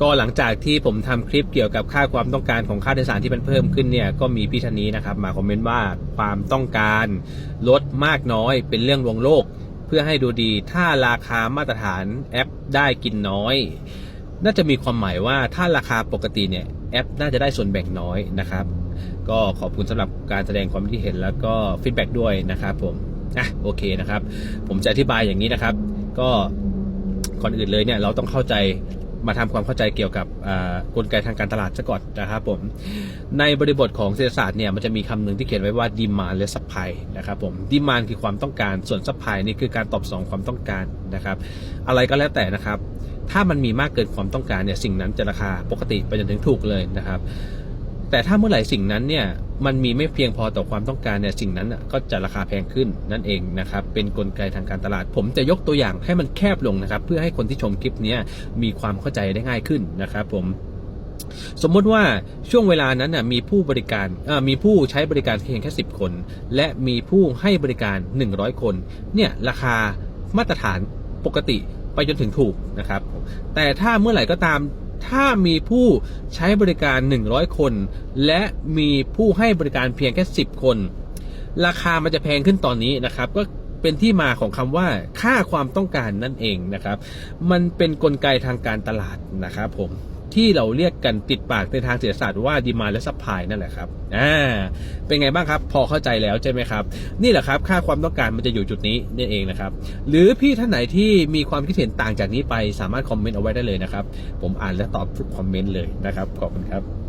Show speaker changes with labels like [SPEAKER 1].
[SPEAKER 1] ก็หลังจากที่ผมทำคลิปเกี่ยวกับค่าความต้องการของค่าโดยสารที่มันเพิ่มขึ้นเนี่ยก็มีพี่ท่านนี้นะครับมาคอมเมนต์ว่าความต้องการลดมากน้อยเป็นเรื่องลวงโลก เพื่อให้ดูดีถ้าราคามาตรฐานแอปได้กินน้อย น่าจะมีความหมายว่าถ้าราคาปกติเนี่ยแอปน่าจะได้ส่วนแบ่งน้อยนะครับ ก็ขอบคุณสำหรับการแสดงความคิดเห็นแล้วก็ฟีดแบ็กด้วยนะครับผมอะโอเคนะครับ ผมจะอธิบายอย่างนี้นะครับ ก็ก่อนอื่นเลยเนี่ยเราต้องเข้าใจ มาทำความเข้าใจเกี่ยวกับกลไกทางการตลาดซะก่อนนะครับผมในบริบทของเศรษฐศาสตร์เนี่ยมันจะมีคำหนึ่งที่เขียนไว้ว่า demand และ supply นะครับผม demand คือความต้องการส่วน supply นี่คือการตอบสนองความต้องการนะครับ อะไรก็แล้วแต่นะครับ ถ้ามันมีมากเกินความต้องการเนี่ยสิ่งนั้นจะราคาปกติไปจนถึงถูกเลยนะครับ แต่ถ้าเมื่อไหร่สิ่งนั้นเนี่ยมันมีไม่เพียงพอต่อความต้องการเนี่ยสิ่งนั้นก็จะราคาแพงขึ้นนั่นเองนะครับเป็นกลไกทางการตลาด ผมจะยกตัวอย่างให้มันแคบลงนะครับ เพื่อให้คนที่ชมคลิปนี้มีความเข้าใจได้ง่ายขึ้นนะครับ ผมสมมุติว่าช่วงเวลานั้นมีผู้บริการมีผู้ใช้บริการเพียงแค่ 10 คน และมีผู้ให้บริการ 100 คน เนี่ยราคามาตรฐานปกติไปจนถึงถูกนะครับ แต่ถ้าเมื่อไหร่ก็ตาม ถ้ามีผู้ใช้บริการ 100 คน และมีผู้ให้บริการเพียงแค่ 10 คน ราคามันจะแพงขึ้นตอนนี้นะครับ ก็เป็นที่มาของคำว่าค่าความต้องการนั่นเองนะครับ มันเป็นนกลไกทางการตลาดนะครับผม ที่เราเรียกกันติดปากในทางเศรษฐศาสตร์ว่าดีมาและซัพพลายนั่นแหละครับอ่าเป็นไงบ้างครับ พอเข้าใจแล้วใช่ไหมครับ นี่แหละครับ ค่าความต้องการมันจะอยู่จุดนี้นี่เองนะครับ หรือพี่ท่านไหนที่มีความคิดเห็นต่างจากนี้ไปสามารถคอมเมนต์เอาไว้ได้เลยนะครับ ผมอ่านและตอบทุกคอมเมนต์เลยนะครับขอบคุณครับ